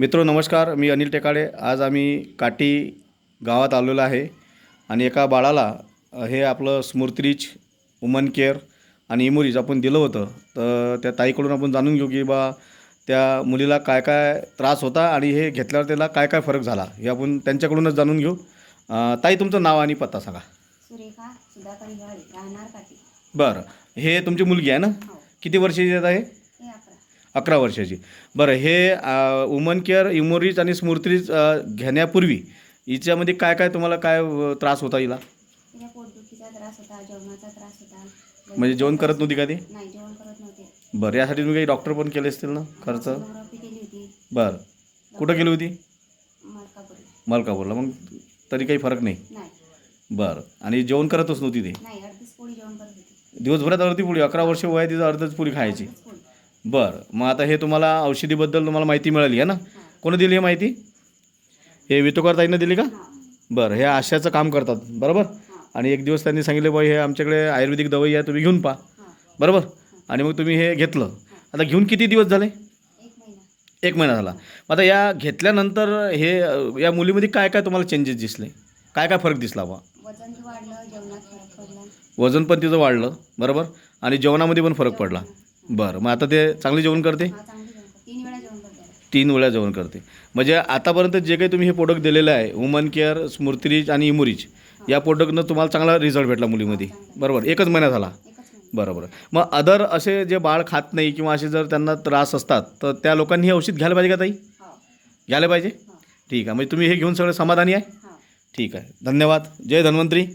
मित्र नमस्कार. मी अनिल टेकाडे. आज आम्ही काटी गावात आलेलो आहे आणि एका बाळाला हे आपलं स्मृतिरीच वुमन केअर आणि इमोरीज आपण दिलं होतं. तर त्या ताईकडून आपण जाणून घेऊ की बा त्या मुलीला काय काय त्रास होता आणि हे घेतल्यावर त्याला काय काय फरक झाला हे आपण त्यांच्याकडूनच जाणून घेऊ. ताई तुमचं नाव आणि पत्ता सांगा. सुरेखा राहणार बरं. हे तुमची मुलगी आहे ना? हो. किती वर्षाची आहे अकरा वर्षाची. बरं हे वुमन केअर इमोरीज आणि स्मृतिरीज अ, घेण्यापूर्वी हिच्यामध्ये काय काय तुम्हाला काय त्रास होता हिला? तिला पोटदुखीचा त्रास होता जेवणाचा त्रास होता. म्हणजे जेवण करत नव्हती का ती? नाही जेवण करत नव्हते. बरं यासाठी तुम्ही काही डॉक्टर पण केले असतील ना खर्च? सोनोग्राफी केली होती. बरं. कुठं गेली होती? मलकापूरला. मलकापूरला. मग तरी काही फरक नाही? नाही. बरं. आणि जेवण करतच नव्हती ती? नाही अर्धीच पोळी जेवण करत होती. दिवसभरात अर्धी पुडी अकरा वर्ष वय तिचं अर्धच पुडी खायची. पोळी बरं. मग आता हे तुम्हाला औषधीबद्दल तुम्हाला माहिती मिळाली आहे ना? कोणी दिली आहे माहिती? हे वितुकार ताईनं दिली का? बरं हे आशाचं काम करतात. बरोबर? आणि एक दिवस त्यांनी सांगितले बाई हे आमच्याकडे आयुर्वेदिक दवाई आहे तुम्ही घेऊन पहा बरोबर? आणि मग तुम्ही हे घेतलं. आता घेऊन किती दिवस झाले? एक महिना झाला. मग आता या घेतल्यानंतर हे या मुलीमध्ये काय काय तुम्हाला चेंजेस दिसले? काय काय फरक दिसला बा वजन पण तिचं वाढलं बरोबर? आणि जेवणामध्ये पण फरक पडला. बरं मग आता ते चांगले जेवण करते? हा चांगली तीन वेळा जेवण करते तीन वेळा जेवण करते. म्हणजे आतापर्यंत जे काही तुम्ही हे प्रोडक्ट दिलेलं आहे वुमन केअर स्मृतिरीज आणि इमुरीज या प्रोडक्टनं तुम्हाला चांगला रिझल्ट भेटला मुलीमध्ये. बरोबर एकच महिना झाला. एकच महिना. बरं बरं मग अदर असे जे बाळ खात नाही किंवा असे जर त्यांना त्रास असतात तर त्या लोकांनी हे औषध घ्यायला पाहिजे का ताई? हो. घ्यायला पाहिजे? हो. ठीक आहे. म्हणजे तुम्ही हे घेऊन सगळं समाधानी आहे? हो. ठीक आहे. धन्यवाद. जय धन्वंतरी.